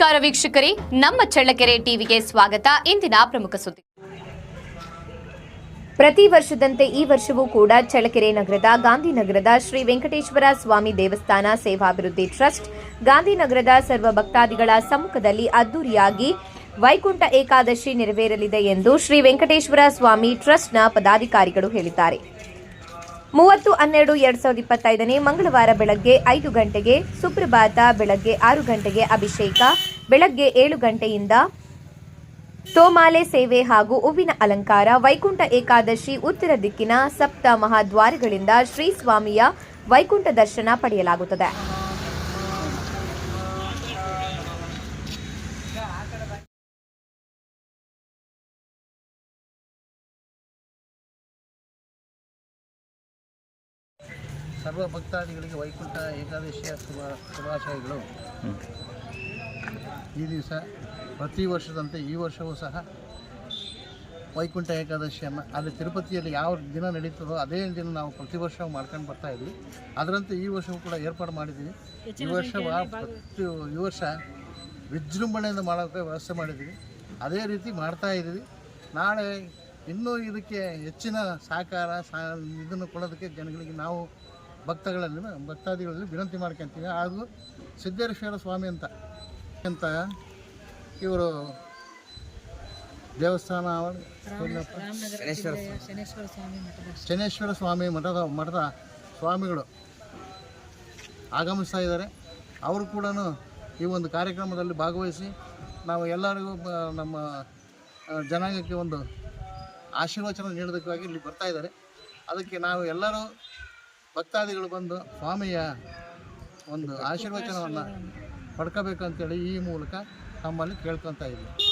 ವೀಕ್ಷಕರೇ, ನಮ್ಮ ಚಳ್ಳಕೆರೆ ಟಿವಿಗೆ ಸ್ವಾಗತ. ಇಂದಿನ ಪ್ರಮುಖ ಸುದ್ದಿ. ಪ್ರತಿ ವರ್ಷದಂತೆ ಈ ವರ್ಷವೂ ಕೂಡ ಚಳ್ಳಕೆರೆ ನಗರದ, ಗಾಂಧಿನಗರದ ಶ್ರೀ ವೆಂಕಟೇಶ್ವರ ಸ್ವಾಮಿ ದೇವಸ್ಥಾನ ಸೇವಾಭಿವೃದ್ಧಿ ಟ್ರಸ್ಟ್, ಗಾಂಧಿನಗರದ ಸರ್ವ ಭಕ್ತಾದಿಗಳ ಸಮ್ಮುಖದಲ್ಲಿ ಅದ್ದೂರಿಯಾಗಿ ವೈಕುಂಠ ಏಕಾದಶಿ ನೆರವೇರಲಿದೆ ಎಂದು ಶ್ರೀ ವೆಂಕಟೇಶ್ವರ ಸ್ವಾಮಿ ಟ್ರಸ್ಟ್ನ ಪದಾಧಿಕಾರಿಗಳು ಹೇಳಿದ್ದಾರೆ. ಮೂವತ್ತು ಹನ್ನೆರಡು ಎರಡ್ ಸಾವಿರದ ಇಪ್ಪತ್ತೈದನೇ ಮಂಗಳವಾರ ಬೆಳಗ್ಗೆ ಐದು ಗಂಟೆಗೆ, ಸುಪ್ರಭಾತ ಬೆಳಗ್ಗೆ ಆರು ಗಂಟೆಗೆ ಅಭಿಷೇಕ, ಬೆಳಗ್ಗೆ ಏಳು ಗಂಟೆಯಿಂದ ತೋಮಾಲೆ ಸೇವೆ ಹಾಗೂ ಹೂವಿನ ಅಲಂಕಾರ, ವೈಕುಂಠ ಏಕಾದಶಿ, ಉತ್ತರ ದಿಕ್ಕಿನ ಸಪ್ತ ಮಹಾದ್ವಾರಗಳಿಂದ ಶ್ರೀ ಸ್ವಾಮಿಯ ವೈಕುಂಠ ದರ್ಶನ ಪಡೆಯಲಾಗುತ್ತದೆ. ಸರ್ವ ಭಕ್ತಾದಿಗಳಿಗೆ ವೈಕುಂಠ ಏಕಾದಶಿಯ ಶುಭ ಶುಭಾಶಯಗಳು. ಈ ದಿವಸ ಪ್ರತಿ ವರ್ಷದಂತೆ ಈ ವರ್ಷವೂ ಸಹ ವೈಕುಂಠ ಏಕಾದಶಿಯನ್ನು ಅಲ್ಲಿ ತಿರುಪತಿಯಲ್ಲಿ ಯಾವ ದಿನ ನಡೀತದೋ ಅದೇ ದಿನ ನಾವು ಪ್ರತಿ ವರ್ಷ ಮಾಡ್ಕೊಂಡು ಬರ್ತಾ ಇದ್ವಿ. ಅದರಂತೆ ಈ ವರ್ಷವೂ ಕೂಡ ಏರ್ಪಾಡು ಮಾಡಿದ್ದೀವಿ ಈ ವರ್ಷ ಪ್ರತಿ ಈ ವರ್ಷ ವಿಜೃಂಭಣೆಯಿಂದ ಮಾಡೋಕ್ಕೆ ವ್ಯವಸ್ಥೆ ಮಾಡಿದ್ದೀವಿ ಅದೇ ರೀತಿ ಮಾಡ್ತಾ ಇದ್ದೀವಿ. ನಾಳೆ ಇನ್ನೂ ಇದಕ್ಕೆ ಹೆಚ್ಚಿನ ಸಹಕಾರ ಸಾ ಇದನ್ನು ಕೊಡೋದಕ್ಕೆ ಜನಗಳಿಗೆ ನಾವು ಭಕ್ತಗಳಲ್ಲಿ ಭಕ್ತಾದಿಗಳಲ್ಲಿ ವಿನಂತಿ ಮಾಡ್ಕೊತೀವಿ. ಹಾಗೂ ಸಿದ್ದೇಶ್ವರ ಸ್ವಾಮಿ ಅಂತ ಅಂತ ಇವರು ದೇವಸ್ಥಾನ? ಶನೇಶ್ವರ ಸ್ವಾಮಿ. ಮಠದ ಮಠದ ಸ್ವಾಮಿಗಳು ಆಗಮಿಸ್ತಾ ಇದ್ದಾರೆ. ಅವರು ಕೂಡ ಈ ಒಂದು ಕಾರ್ಯಕ್ರಮದಲ್ಲಿ ಭಾಗವಹಿಸಿ ನಾವು ಎಲ್ಲರಿಗೂ ನಮ್ಮ ಜನಾಂಗಕ್ಕೆ ಒಂದು ಆಶೀರ್ವಚನ ನೀಡೋದಕ್ಕಾಗಿ ಇಲ್ಲಿ ಬರ್ತಾ ಇದ್ದಾರೆ. ಅದಕ್ಕೆ ನಾವು ಎಲ್ಲರೂ ಭಕ್ತಾದಿಗಳು ಬಂದು ಸ್ವಾಮಿಯ ಒಂದು ಆಶೀರ್ವಚನವನ್ನು ಪಡ್ಕೋಬೇಕಂತೇಳಿ ಈ ಮೂಲಕ ತಮ್ಮಲ್ಲಿ ಕೇಳ್ಕೊತಾ ಇದ್ದೀವಿ